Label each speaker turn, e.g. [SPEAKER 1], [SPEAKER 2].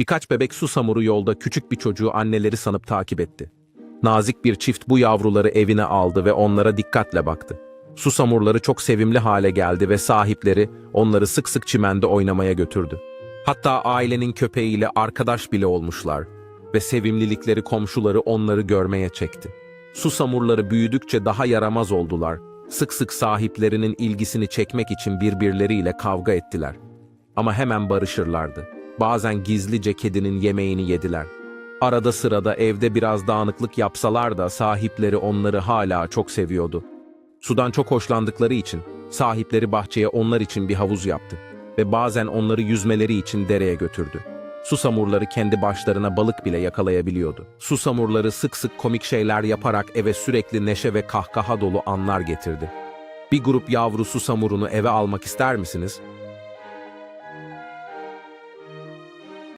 [SPEAKER 1] Birkaç bebek susamuru yolda küçük bir çocuğu anneleri sanıp takip etti. Nazik bir çift bu yavruları evine aldı ve onlara dikkatle baktı. Susamurları çok sevimli hale geldi ve sahipleri onları sık sık çimende oynamaya götürdü. Hatta ailenin köpeğiyle arkadaş bile olmuşlar ve sevimlilikleri komşuları onları görmeye çekti. Susamurları büyüdükçe daha yaramaz oldular. Sık sık sahiplerinin ilgisini çekmek için birbirleriyle kavga ettiler. Ama hemen barışırlardı. Bazen gizlice kedinin yemeğini yediler. Arada sırada evde biraz dağınıklık yapsalar da sahipleri onları hala çok seviyordu. Sudan çok hoşlandıkları için sahipleri bahçeye onlar için bir havuz yaptı ve bazen onları yüzmeleri için dereye götürdü. Susamurları kendi başlarına balık bile yakalayabiliyordu. Susamurları sık sık komik şeyler yaparak eve sürekli neşe ve kahkaha dolu anlar getirdi. Bir grup yavru susamurunu eve almak ister misiniz?